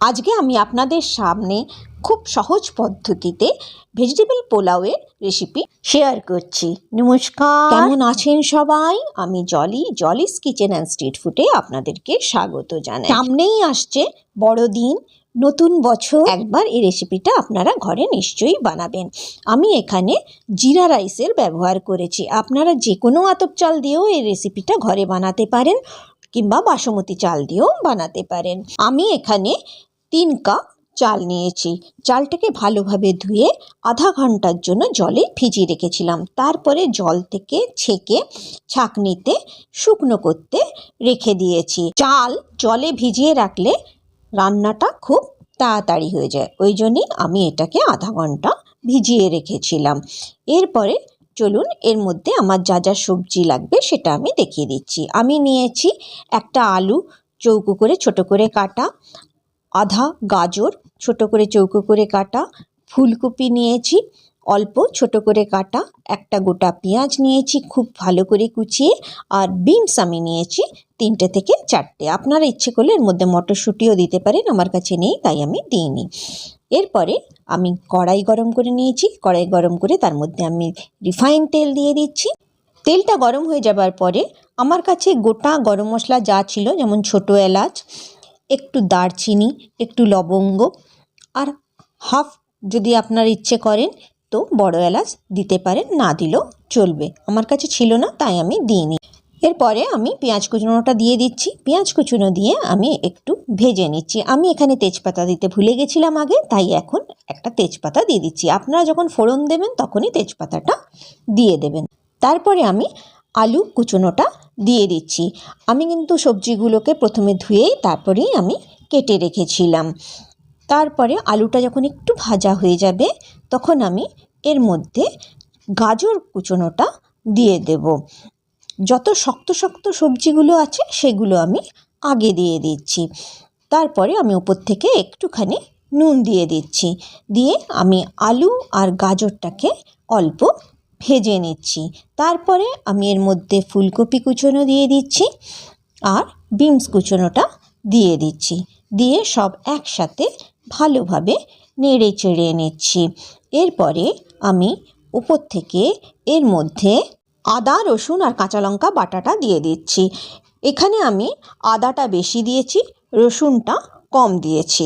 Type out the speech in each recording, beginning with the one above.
আজকে আমি আপনাদের সামনে খুব সহজ পদ্ধতিতে ভেজিটেবল পোলাওয়ের রেসিপি শেয়ার করছি। নমস্কার। কেমন আছেন সবাই? আমি jolly jolly's kitchen and street ফুডে আপনাদেরকে স্বাগত জানাই। সামনেই আসছে বড়দিন নতুন বছর। একবার এই রেসিপিটা আপনারা ঘরে নিশ্চয়ই বানাবেন। আমি এখানে জিরা রাইসের ব্যবহার করেছি। আপনারা যে কোনো আতপ চাল দিয়েও এই রেসিপিটা ঘরে বানাতে পারেন। কিংবা বাসমতি চাল দিয়েও বানাতে পারেন। আমি এখানে তিন কাপ চাল নিয়েছি। চালটাকে ভালোভাবে ধুয়ে আধা ঘণ্টার জন্য জলে ভিজিয়ে রেখেছিলাম। তারপরে জল থেকে ছেঁকে ছাঁকনিতে শুকনো করতে রেখে দিয়েছি। চাল জলে ভিজিয়ে রাখলে রান্নাটা খুব তাড়াতাড়ি হয়ে যায়। ওই জন্যই আমি এটাকে আধা ঘণ্টা ভিজিয়ে রেখেছিলাম। এরপরে চলুন এর মধ্যে আমার যা যা সবজি লাগবে সেটা আমি দেখিয়ে দিচ্ছি। আমি নিয়েছি একটা আলু, চৌকো করে ছোট করে কাটা, আধা গাজর, ছোট করে চৌকো করে কাটা, ফুলকপি নিয়েছি, অল্প ছোট করে কাটা, একটা গোটা পেঁয়াজ নিয়েছি খুব ভালো করে কুচিয়ে, আর বিনস আমি নিয়েছি তিনটে থেকে চারটে। আপনারা ইচ্ছে করলে এর মধ্যে মটরশুঁটিও দিতে পারেন, আমার কাছে নেই, তাই আমি দিইনি। এরপরে আমি কড়াই গরম করে নিয়েছি, কড়াই গরম করে তার মধ্যে আমি রিফাইন তেল দিয়ে দিচ্ছি। তেলটা গরম হয়ে যাবার পরে আমার কাছে গোটা গরম মশলা যা ছিল, যেমন ছোটো এলাচ, একটু দারচিনি, একটু লবঙ্গ আর হাফ যদি আপনার ইচ্ছে করেন তো বড় এলাচ দিতে পারেন, না দিলেও চলবে। আমার কাছে ছিল না, তাই আমি দিইনি। এরপরে আমি পেঁয়াজ কুচুনোটা দিয়ে দিচ্ছি। পেঁয়াজ কুচুনো দিয়ে আমি একটু ভেজে নিচ্ছি। আমি এখানে তেজপাতা দিতে ভুলে গেছিলাম আগে, তাই এখন একটা তেজপাতা দিয়ে দিচ্ছি। আপনারা যখন ফোড়ন দেবেন, তখনই তেজপাতাটা দিয়ে দেবেন। তারপরে আমি আলু কুচুনোটা দিয়ে দিচ্ছি। আমি কিন্তু সবজিগুলোকে প্রথমে ধুয়েই তারপরেই আমি কেটে রেখেছিলাম। তারপরে আলুটা যখন একটু ভাজা হয়ে যাবে, তখন আমি এর মধ্যে গাজর কুচোনোটা দিয়ে দেব। যত শক্ত শক্ত সবজিগুলো আছে সেগুলো আমি আগে দিয়ে দিচ্ছি। তারপরে আমি উপর থেকে একটুখানি নুন দিয়ে দিচ্ছি। দিয়ে আমি আলু আর গাজরটাকে অল্প ভেজে নিচ্ছি। তারপরে আমি এর মধ্যে ফুলকপি কুচোনো দিয়ে দিচ্ছি আর বিনস কুচোনোটা দিয়ে দিচ্ছি। দিয়ে সব একসাথে ভালোভাবে নেড়ে চেড়ে নিচ্ছি। এরপরে আমি উপর থেকে এর মধ্যে আদা, রসুন আর কাঁচা লঙ্কা বাটাটা দিয়ে দিচ্ছি। এখানে আমি আদাটা বেশি দিয়েছি, রসুনটা কম দিয়েছি।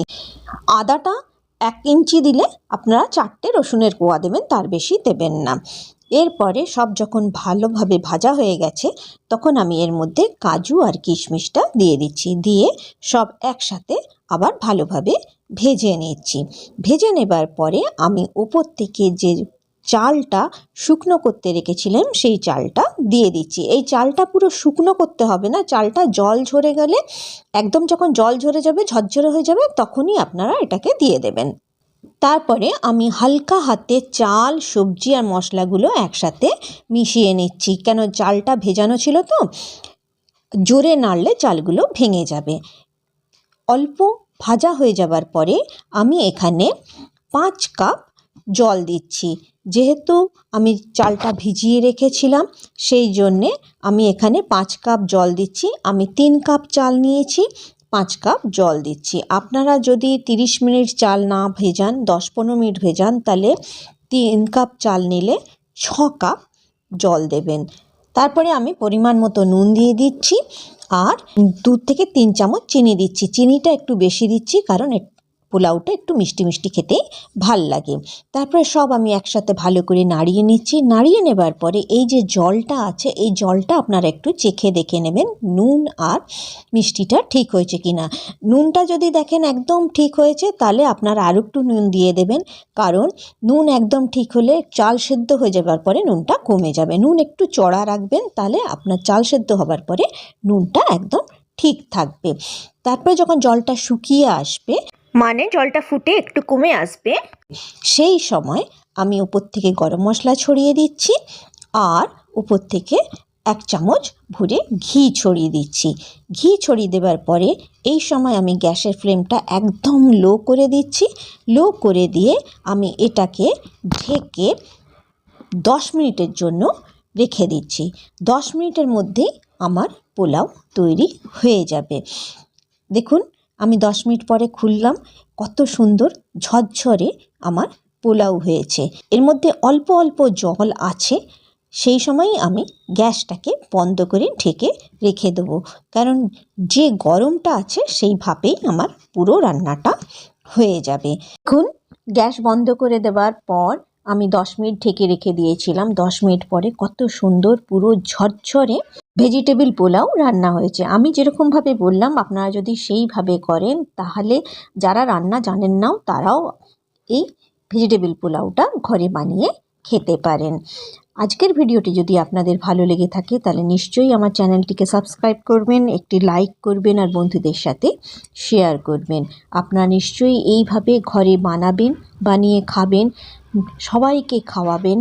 আদাটা এক ইঞ্চি দিলে আপনারা চারটে রসুনের কোয়া দেবেন, তার বেশি দেবেন না। এরপরে সব যখন ভালোভাবে ভাজা হয়ে গেছে, তখন আমি এর মধ্যে কাজু আর কিশমিশটা দিয়ে দিচ্ছি। দিয়ে সব একসাথে আবার ভালোভাবে ভেজে নিচ্ছি। ভেজে নেবার পরে আমি উপর থেকে যে চালটা শুকনো করতে রেখেছিলাম, সেই চালটা দিয়ে দিচ্ছি। এই চালটা পুরো শুকনো করতে হবে না, চালটা জল ঝরে গেলে একদম যখন জল ঝরে যাবে, ঝরঝরে হয়ে যাবে, তখনই আপনারা এটাকে দিয়ে দেবেন। তারপরে আমি হালকা হাতে চাল, সবজি আর মশলাগুলো একসাথে মিশিয়ে নিচ্ছি। কেন চালটা ভেজানো ছিল তো, জোরে নাড়লে চালগুলো ভেঙে যাবে। অল্প ভাজা হয়ে যাবার পরে আমি এখানে পাঁচ কাপ জল দিচ্ছি। যেহেতু আমি চালটা ভিজিয়ে রেখেছিলাম, সেই জন্যে আমি এখানে পাঁচ কাপ জল দিচ্ছি। আমি তিন কাপ চাল নিয়েছি, পাঁচ কাপ জল দিচ্ছি। আপনারা যদি তিরিশ মিনিট চাল না ভেজান, দশ পনেরো মিনিট ভেজান, তাহলে তিন কাপ চাল নিলে ছ কাপ জল দেবেন। তারপরে আমি পরিমাণ মতো নুন দিয়ে দিচ্ছি আর দু থেকে তিন চামচ চিনি দিচ্ছি। চিনিটা একটু বেশি দিচ্ছি, কারণ পোলাওটা একটু মিষ্টি মিষ্টি খেতেই ভালো লাগে। তারপরে সব আমি একসাথে ভালো করে নাড়িয়ে নিচ্ছি। নাড়িয়ে নেবার পরে এই যে জলটা আছে, এই জলটা আপনারা একটু চেখে দেখে নেবেন, নুন আর মিষ্টিটা ঠিক হয়েছে কি না নুনটা যদি দেখেন একদম ঠিক হয়েছে, তাহলে আপনারা আরও একটু নুন দিয়ে দেবেন। কারণ নুন একদম ঠিক হলে চাল সেদ্ধ হয়ে যাবার পরে নুনটা কমে যাবে। নুন একটু চড়া রাখবেন, তাহলে আপনার চাল সেদ্ধ হবার পরে নুনটা একদম ঠিক থাকবে। তারপরে যখন জলটা শুকিয়ে আসবে মানে জলটা ফুটে একটু কমে আসবে। সেই সময় আমি উপর থেকে গরম মশলা ছড়িয়ে দিচ্ছি আর উপর থেকে এক চামচ ভরে ঘি ছড়িয়ে দিচ্ছি। ঘি ছড়িয়ে দেওয়ার পরে এই সময় আমি গ্যাসের ফ্লেমটা একদম লো করে দিচ্ছি। লো করে দিয়ে আমি এটাকে ঢেকে দশ মিনিটের জন্য রেখে দিচ্ছি। দশ মিনিটের মধ্যেই আমার পোলাও তৈরি হয়ে যাবে। দেখুন আমি দশ মিনিট পরে খুললাম, কত সুন্দর ঝরঝরে আমার পোলাও হয়েছে। এর মধ্যে অল্প অল্প জল আছে, সেই সময়ই আমি গ্যাসটাকে বন্ধ করে ঢেকে রেখে দেবো। কারণ যে গরমটা আছে, সেই ভাবেই আমার পুরো রান্নাটা হয়ে যাবে। এখন গ্যাস বন্ধ করে দেওয়ার পর আমি দশ মিনিট ঢেকে রেখে দিয়েছিলাম। দশ মিনিট পরে কত সুন্দর পুরো ঝরঝরে ভেজিটেবল পোলাও রান্না হয়েছে। আমি যেরকমভাবে বললাম, আপনারা যদি সেইভাবে করেন, তাহলে যারা রান্না জানেন নাও, তারাও এই ভেজিটেবল পোলাওটা ঘরে বানিয়ে খেতে পারেন। আজকের ভিডিওটি যদি আপনাদের ভালো লেগে থাকে, তাহলে নিশ্চয়ই আমার চ্যানেলটিকে সাবস্ক্রাইব করবেন, একটি লাইক করবেন, আর বন্ধুদের সাথে শেয়ার করবেন। আপনারা নিশ্চয়ই এইভাবে ঘরে বানাবেন, বানিয়ে খাবেন, সবাইকে খাওয়াবেন,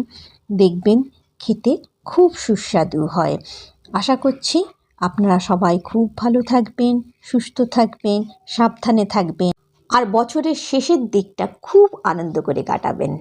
দেখবেন, খেতে খুব সুস্বাদু হয়। আশা করছি আপনারা সবাই খুব ভালো থাকবেন, সুস্থ থাকবেন, সাবধানে থাকবেন। আর বছরের শেষের দিকটা খুব আনন্দ করে কাটাবেন।